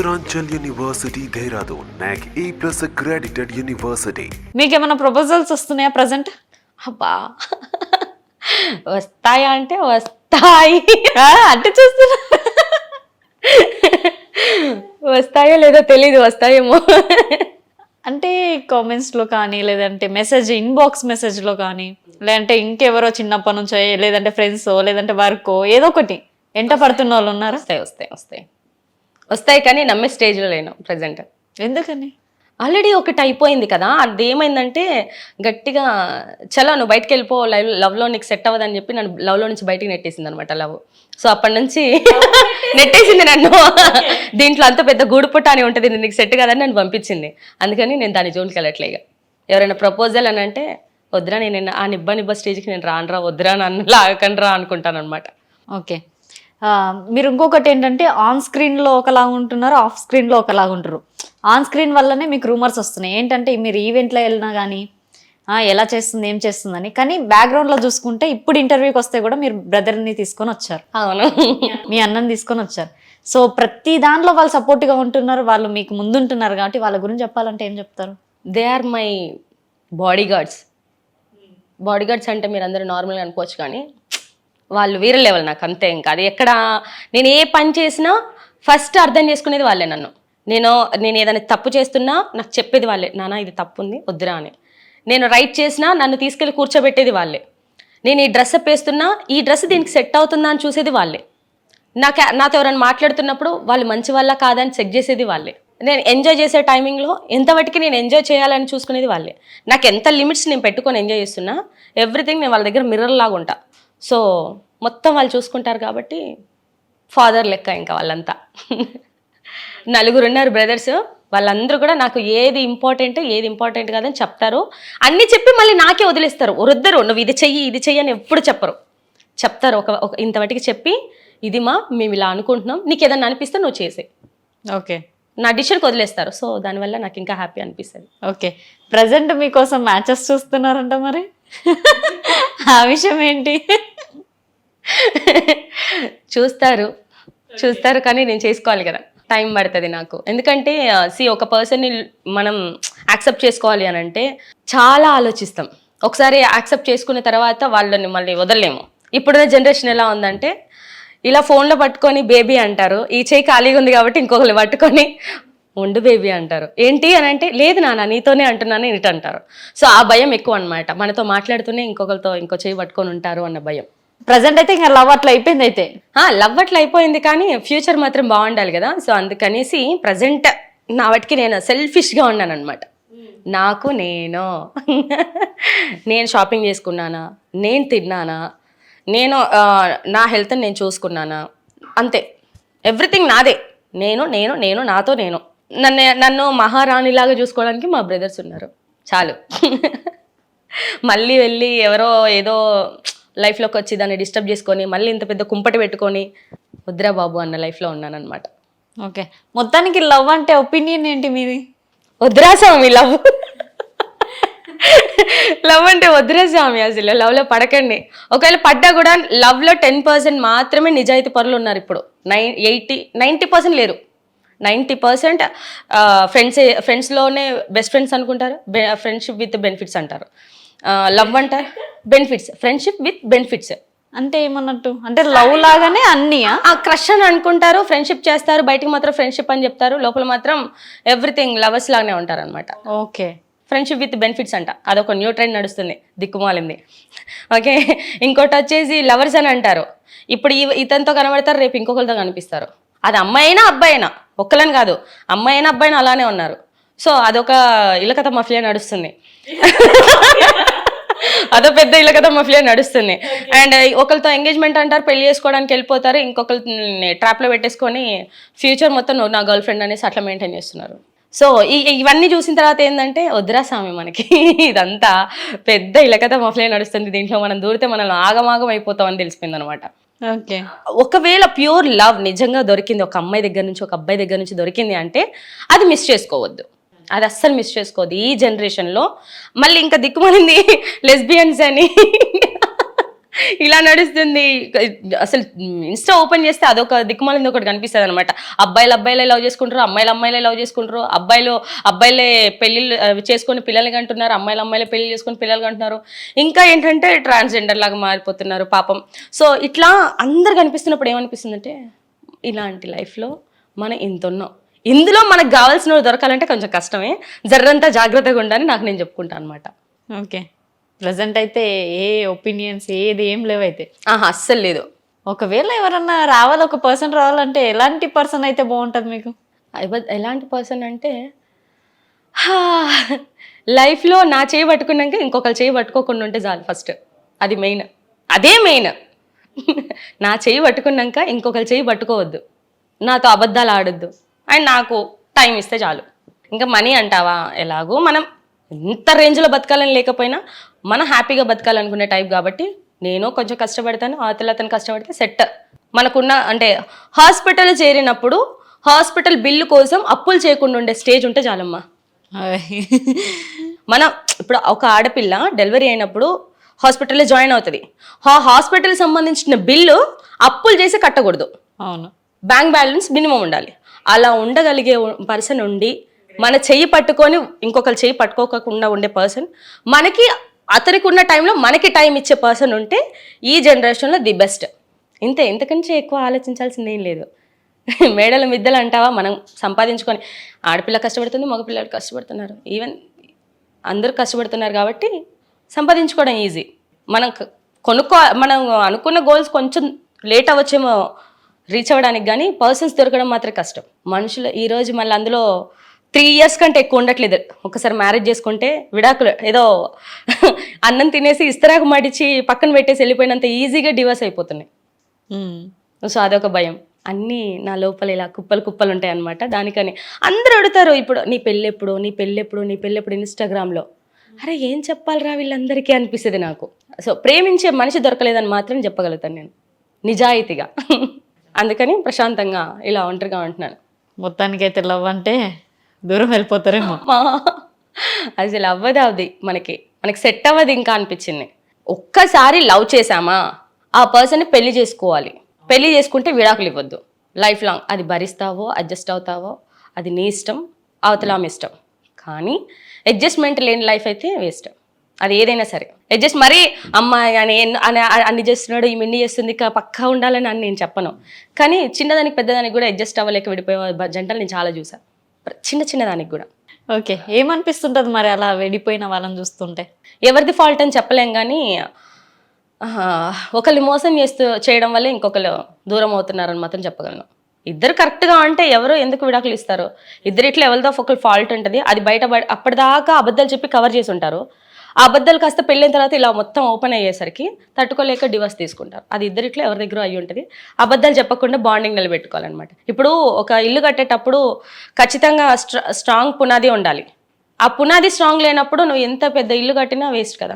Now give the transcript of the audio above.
Uttaranchal University, Dehradun, NAC A plus accredited university. మీకేమైనా proposals వస్తున్నాయా present అబ్బా. వస్తాయా అంటే వస్తాయి. అంటే చూస్తున్నా. వస్తాయో లేదో తెలీదు వస్తాయేమో. అంటే కామెంట్స్లో కానీ లేదంటే మెసేజ్ ఇన్బాక్స్ మెసేజ్లో కానీ లేదంటే ఇంకెవరో చిన్నప్పటి నుంచో లేదంటే ఫ్రెండ్స్ లేదంటే వర్క్ ఏదో ఒకటి. ఎంట పడుతున్న వాళ్ళు ఉన్నారా? వస్తాయి వస్తాయి వస్తాయి. వస్తాయి కానీ నమ్మే స్టేజ్లో లేను ప్రజెంట్ ఎందుకని? ఆల్రెడీ ఒకటి అయిపోయింది కదా అది ఏమైందంటే గట్టిగా చలో నువ్వు బయటకు వెళ్ళిపో లవ్ లవ్లో నీకు సెట్ అవ్వదని చెప్పి నన్ను లవ్లో నుంచి బయటికి నెట్టేసింది అనమాట లవ్. సో అప్పటి నుంచి నెట్టేసింది నన్ను. దీంట్లో అంత పెద్ద గూడుపుట్ట అని ఉంటుంది నీకు సెట్ కాదని నన్ను పంపించింది. అందుకని నేను దాని జోన్కి వెళ్ళట్లే ఇక. ఎవరైనా ప్రపోజల్ అని అంటే వద్దురా నేను ఆ నిబ్బ నిబ్బ స్టేజ్కి నేను రానురా వద్దురా నన్ను లాగకండి రా అనుకుంటాను అనమాట ఓకే. మీరు ఇంకొకటి ఏంటంటే ఆన్ స్క్రీన్లో ఒకలా ఉంటున్నారు ఆఫ్ స్క్రీన్లో ఒకలా ఉంటారు ఆన్ స్క్రీన్ వల్లనే మీకు రూమర్స్ వస్తున్నాయి. ఏంటంటే మీరు ఈవెంట్లో వెళ్ళినా కానీ ఎలా చేస్తుంది ఏం చేస్తుందని. కానీ background లో చూసుకుంటే ఇప్పుడు ఇంటర్వ్యూకి వస్తే కూడా మీరు బ్రదర్ని తీసుకొని వచ్చారు. అవును. మీ అన్నని తీసుకొని వచ్చారు. సో ప్రతి దాంట్లో వాళ్ళు support గా ఉంటున్నారు వాళ్ళు మీకు ముందుంటున్నారు కాబట్టి వాళ్ళ గురించి చెప్పాలంటే ఏం చెప్తారు? They are my bodyguards bodyguards అంటే మీరు అందరూ నార్మల్గా అనుకోవచ్చు కానీ వాళ్ళు వేరే లెవెల్ నాకు అంతే ఇంకా. అది ఎక్కడ నేను ఏ పని చేసినా ఫస్ట్ అర్థం చేసుకునేది వాళ్ళే నన్ను. నేను నేను ఏదైనా తప్పు చేస్తున్నా నాకు చెప్పేది వాళ్ళే నాన్న ఇది తప్పు ఉంది వద్దురా అని. నేను రైట్ చేసినా నన్ను తీసుకెళ్ళి కూర్చోబెట్టేది వాళ్ళే. నేను ఈ డ్రెస్ వేస్తున్నా ఈ డ్రెస్ దీనికి సెట్ అవుతుందా అని చూసేది వాళ్ళే. నాకు నాతో ఎవరైనా మాట్లాడుతున్నప్పుడు వాళ్ళు మంచి వాళ్ళ కాదని చెక్ చేసేది వాళ్ళే. నేను ఎంజాయ్ చేసే టైమింగ్లో ఎంతవరకు నేను ఎంజాయ్ చేయాలని చూసుకునేది వాళ్ళే. నాకు ఎంత లిమిట్స్ నేను పెట్టుకొని ఎంజాయ్ చేస్తున్నా ఎవ్రీథింగ్ నేను వాళ్ళ దగ్గర మిర్రర్ లాగా ఉంటా. సో మొత్తం వాళ్ళు చూసుకుంటారు కాబట్టి ఫాదర్ లెక్క ఇంకా వాళ్ళంతా. నలుగురు ఉన్నారు బ్రదర్స్ వాళ్ళందరూ కూడా నాకు ఏది ఇంపార్టెంట్ ఏది ఇంపార్టెంట్ కాదని చెప్తారు. అన్నీ చెప్పి మళ్ళీ నాకే వదిలేస్తారు. వరుద్దరు నువ్వు ఇది చెయ్యి ఇది చెయ్యి అని ఎప్పుడు చెప్పరు. చెప్తారు ఒక ఒక ఇంతవరకు చెప్పి ఇది మా మేము ఇలా అనుకుంటున్నాం. నీకు ఏదన్నా అనిపిస్తే నువ్వు చేసే ఓకే. నా డిసిషన్కి వదిలేస్తారు. సో దానివల్ల నాకు ఇంకా హ్యాపీ అనిపిస్తుంది. ఓకే. ప్రజెంట్ మీకోసం మ్యాచెస్ చూస్తున్నారంట మరి? ఆ విషయం ఏంటి? చూస్తారు. చూస్తారు కానీ నేను చేసుకోవాలి కదా. టైం పడుతుంది నాకు. ఎందుకంటే సి ఒక పర్సన్ని మనం యాక్సెప్ట్ చేసుకోవాలి అని అంటే చాలా ఆలోచిస్తాం. ఒకసారి యాక్సెప్ట్ చేసుకున్న తర్వాత వాళ్ళని మళ్ళీ వదలలేము. ఇప్పుడున్న జనరేషన్ ఎలా ఉందంటే ఇలా ఫోన్లో పట్టుకొని బేబీ అంటారు. ఈ చేయి ఖాళీగా ఉంది కాబట్టి ఇంకొకరు పట్టుకొని ఉండు బేబీ అంటారు. ఏంటి అని అంటే లేదు నాన్న నీతోనే అంటున్నాను ఇటు అంటారు. సో ఆ భయం ఎక్కువ అన్నమాట. మనతో మాట్లాడుతూనే ఇంకొకరితో ఇంకో చేయి పట్టుకొని ఉంటారు అన్న భయం. ప్రజెంట్ అయితే ఇంకా లవ్ అట్లా అయిపోయింది అయితే. లవ్ అట్లా అయిపోయింది కానీ ఫ్యూచర్ మాత్రం బాగుండాలి కదా. సో అందుకనేసి ప్రజెంట్ నా వాటికి నేను సెల్ఫిష్గా ఉన్నాను అనమాట నాకు నేను. నేను షాపింగ్ చేసుకున్నానా? నేను తిన్నానా? నేను నా హెల్త్ నేను చూసుకున్నానా? అంతే. ఎవ్రీథింగ్ నాదే. నేను నేను నేను నాతో నేను. నన్ను నన్ను మహారాణిలాగా చూసుకోవడానికి మా బ్రదర్స్ ఉన్నారు. చాలు. మళ్ళీ వెళ్ళి ఎవరో ఏదో లైఫ్లోకి వచ్చి దాన్ని డిస్టర్బ్ చేసుకొని మళ్ళీ ఇంత పెద్ద కుంపటి పెట్టుకొని వద్దురా బాబు అన్న లైఫ్లో ఉన్నానన్నమాట. ఓకే. మొత్తానికి లవ్ అంటే ఒపీనియన్ ఏంటి మీది? వద్దురా స్వామి లవ్. లవ్ అంటే వద్దురా స్వామి అసలు లవ్లో పడకండి. ఒకవేళ పడ్డా కూడా లవ్లో టెన్ పర్సెంట్ మాత్రమే నిజాయితీ పరులు ఉన్నారు ఇప్పుడు. నైన్ ఎయిటీ నైంటీ పర్సెంట్ లేరు. నైంటీ పర్సెంట్ ఫ్రెండ్స్ ఫ్రెండ్స్లోనే బెస్ట్ ఫ్రెండ్స్ అనుకుంటారు ఫ్రెండ్షిప్ విత్ బెనిఫిట్స్ అంటారు. లవ్ అంటారు. బెనిఫిట్స్ ఫ్రెండ్షిప్ విత్ బెనిఫిట్స్ అంటే ఏమన్నట్టు? అంటే లవ్ లాగానే అన్నీయా? ఆ క్రష్ అని అనుకుంటారు ఫ్రెండ్షిప్ చేస్తారు బయటికి మాత్రం ఫ్రెండ్షిప్ అని చెప్తారు లోపల మాత్రం ఎవ్రీథింగ్ లవర్స్ లాగానే ఉంటారు అనమాట ఓకే. ఫ్రెండ్షిప్ విత్ బెనిఫిట్స్ అంట. అదొక న్యూ ట్రెండ్ నడుస్తుంది దిక్కుమాలింది. ఓకే ఇంకోటి వచ్చేసి లవర్స్ అని అంటారు. ఇప్పుడు ఇతనితో కనబడతారు రేపు ఇంకొకరితో కనిపిస్తారు. అది అమ్మాయి అయినా అబ్బాయి అయినా ఒక్కలని కాదు. అమ్మాయి అయినా అబ్బాయి అయినా అలానే ఉన్నారు. సో అదొక ఇలకత మఫియా నడుస్తుంది. అదో పెద్ద ఇలకత మఫియా నడుస్తుంది. అండ్ ఒకరితో ఎంగేజ్మెంట్ అంటారు పెళ్ళి చేసుకోవడానికి వెళ్ళిపోతారు ఇంకొకరిని ట్రాప్లో పెట్టేసుకొని ఫ్యూచర్ మొత్తం నువ్వు నా గర్ల్ ఫ్రెండ్ అనేసి అట్లా మెయింటైన్ చేస్తున్నారు. సో ఈ ఇవన్నీ చూసిన తర్వాత ఏంటంటే వద్దురా స్వామి మనకి ఇదంతా పెద్ద ఇలకత మఫ్లే నడుస్తుంది దీంట్లో మనం దూరితే మనల్ని ఆగమాగం అయిపోతామని తెలిసిపోయింది అనమాట ఓకే ఒకవేళ ప్యూర్ లవ్ నిజంగా దొరికింది ఒక అమ్మాయి దగ్గర నుంచి ఒక అబ్బాయి దగ్గర నుంచి దొరికింది అంటే అది మిస్ చేసుకోవద్దు. అది అస్సలు మిస్ చేసుకోదు. ఈ జనరేషన్లో మళ్ళీ ఇంకా దిక్కుమలింది లెస్బియన్స్ అని. ఇలా నడుస్తుంది. అసలు ఇన్స్టా ఓపెన్ చేస్తే అదొక దిక్కుమాలింది ఒకటి కనిపిస్తుంది అనమాట అబ్బాయిలు అబ్బాయిలే లవ్ చేసుకుంటారు అమ్మాయిలు అమ్మాయిలే లవ్ చేసుకుంటారు అబ్బాయిలు అబ్బాయిలే పెళ్ళిళ్ళు ఆ, చేసుకొని పిల్లలు కంటున్నారు అమ్మాయిలు అమ్మాయిలే పెళ్ళి చేసుకొని పిల్లలు కంటున్నారు. ఇంకా ఏంటంటే ట్రాన్స్జెండర్ లాగా మారిపోతున్నారు పాపం. సో ఇట్లా అందరు కనిపిస్తున్నప్పుడు ఏమనిపిస్తుందంటే ఇలాంటి లైఫ్లో మనం ఇంత ఉన్నాం. ఇందులో మనకు కావాల్సిన దొరకాలంటే కొంచెం కష్టమే. జర్రంతా జాగ్రత్తగా ఉండాలని నాకు నేను చెప్పుకుంటాను అనమాట ఓకే. ప్రజెంట్ అయితే ఏ ఒపీనియన్స్ ఏది ఏం లేవైతే. ఆహా అస్సలు లేదు. ఒకవేళ ఎవరన్నా రావాలి ఒక పర్సన్ రావాలంటే ఎలాంటి పర్సన్ అయితే బాగుంటుంది మీకు? ఎలాంటి పర్సన్ అంటే లైఫ్లో నా చేయి పట్టుకున్నాక ఇంకొకరు చేయి పట్టుకోకుండా ఉంటే చాలు ఫస్ట్. అది మెయిన్. అదే మెయిన్. నా చేయి పట్టుకున్నాక ఇంకొకరు చేయి పట్టుకోవద్దు. నాతో అబద్ధాలు ఆడొద్దు. అండ్ నాకు టైం ఇస్తే చాలు. ఇంకా మనీ అంటావా? ఎలాగో మనం ఎంత రేంజ్లో బతకాలని లేకపోయినా మనం హ్యాపీగా బతకాలనుకునే టైప్ కాబట్టి నేను కొంచెం కష్టపడతాను అవతల అతను కష్టపడితే సెట్. మనకున్న అంటే హాస్పిటల్ చేరినప్పుడు హాస్పిటల్ బిల్లు కోసం అప్పులు చేయకుండా ఉండే స్టేజ్ ఉంటే చాలమ్మా. మనం ఇప్పుడు ఒక ఆడపిల్ల డెలివరీ అయినప్పుడు హాస్పిటల్లో జాయిన్ అవుతుంది. ఆ హాస్పిటల్ సంబంధించిన బిల్లు అప్పులు చేసి కట్టకూడదు. అవును. బ్యాంక్ బ్యాలెన్స్ మినిమం ఉండాలి. అలా ఉండగలిగే పర్సన్ ఉండి మన చెయ్యి పట్టుకొని ఇంకొకరు చెయ్యి పట్టుకోకుండా ఉండే పర్సన్ మనకి అతనికి ఉన్న టైంలో మనకి టైం ఇచ్చే పర్సన్ ఉంటే ఈ జనరేషన్లో ది బెస్ట్ ఇంతే ఇంతకంటే ఎక్కువ ఆలోచించాల్సింది ఏం లేదు. మేడల మిద్దలు అంటావా? మనం సంపాదించుకొని ఆడపిల్ల కష్టపడుతుంది మగపిల్లలు కష్టపడుతున్నారు. ఈవెన్ అందరూ కష్టపడుతున్నారు కాబట్టి సంపాదించుకోవడం ఈజీ మనం కొనుక్కో మనం అనుకున్న గోల్స్ కొంచెం లేట్ అవ్వచ్చేమో రీచ్ అవ్వడానికి కానీ పర్సన్స్ దొరకడం మాత్రం కష్టం. మనుషులు ఈరోజు మళ్ళీ అందులో త్రీ ఇయర్స్ కంటే ఎక్కువ ఉండట్లేదు. ఒకసారి మ్యారేజ్ చేసుకుంటే విడాకులు ఏదో అన్నం తినేసి ఇస్తరాకు మడిచి పక్కన పెట్టేసి వెళ్ళిపోయినంత ఈజీగా డివర్స్ అయిపోతున్నాయి. సో అదొక భయం. అన్నీ నా లోపల ఇలా కుప్పలు కుప్పలు ఉంటాయి అనమాట దానికని అందరూ అడుగుతారు ఇప్పుడు నీ పెళ్ళెప్పుడు నీ పెళ్ళెప్పుడు నీ పెళ్ళెప్పుడు ఇన్స్టాగ్రామ్లో అరే ఏం చెప్పాలిరా వీళ్ళందరికీ అనిపిస్తుంది నాకు. సో ప్రేమించే మనిషి దొరకలేదని మాత్రం చెప్పగలుగుతాను నేను. నిజాయితీగా. అందుకని ప్రశాంతంగా ఇలా ఒంటరిగా ఉంటున్నాను. మొత్తానికైతే లవ్ అంటే దూరం వెళ్ళిపోతారేమో. అసలు అవ్వదు అది మనకి. మనకి సెట్ అవ్వదు ఇంకా అనిపించింది. ఒక్కసారి లవ్ చేసామా ఆ పర్సన్ని పెళ్ళి చేసుకోవాలి. పెళ్ళి చేసుకుంటే విడాకులు ఇవ్వద్దు. Life long. అది భరిస్తావో అడ్జస్ట్ అవుతావో అది నీ ఇష్టం అవతల ఆమె ఇష్టం. కానీ అడ్జస్ట్మెంట్ లేని లైఫ్ అయితే వేస్ట్. అది ఏదైనా సరే. అడ్జస్ట్ మరీ అమ్మాయి అని అన్ని చేస్తున్నాడు ఈమె ఇన్ని చేస్తుంది ఇక పక్కా ఉండాలని అని నేను చెప్పను. కానీ చిన్నదానికి పెద్దదానికి కూడా అడ్జస్ట్ అవ్వలేక విడిపోయే జంటలు నేను చాలా చూసా. చిన్న చిన్నదానికి కూడా. ఓకే. ఏమనిపిస్తుంటది మరి అలా వెడిపోయిన వాళ్ళని చూస్తుంటే? ఎవరిది ఫాల్ట్ అని చెప్పలేం కానీ ఒకళ్ళు మోసం చేస్తూ చేయడం వల్ల ఇంకొకరు దూరం అవుతున్నారని మాత్రం చెప్పగలను. ఇద్దరు కరెక్ట్గా అంటే ఎవరు ఎందుకు విడాకులు ఇస్తారు? ఇద్దరు ఇట్లా ఎవరిదో ఒకరు ఫాల్ట్ ఉంటుంది. అది బయట బయ- అప్పటిదాకా అబద్ధాలు చెప్పి కవర్ చేసి ఉంటారు. ఆ అబద్ధాలు కాస్త పెళ్ళిన తర్వాత ఇలా మొత్తం ఓపెన్ అయ్యేసరికి తట్టుకోలేక డివర్స్ తీసుకుంటారు. అది ఇద్దరిట్లో ఎవరి దగ్గర అయ్యి ఉంటుంది? అబద్ధాలు చెప్పకుండా బాండింగ్ నిలబెట్టుకోవాలన్నమాట. ఇప్పుడు ఒక ఇల్లు కట్టేటప్పుడు ఖచ్చితంగా స్ట్రా స్ట్రాంగ్ పునాది ఉండాలి. ఆ పునాది స్ట్రాంగ్ లేనప్పుడు నువ్వు ఎంత పెద్ద ఇల్లు కట్టినా వేస్ట్ కదా.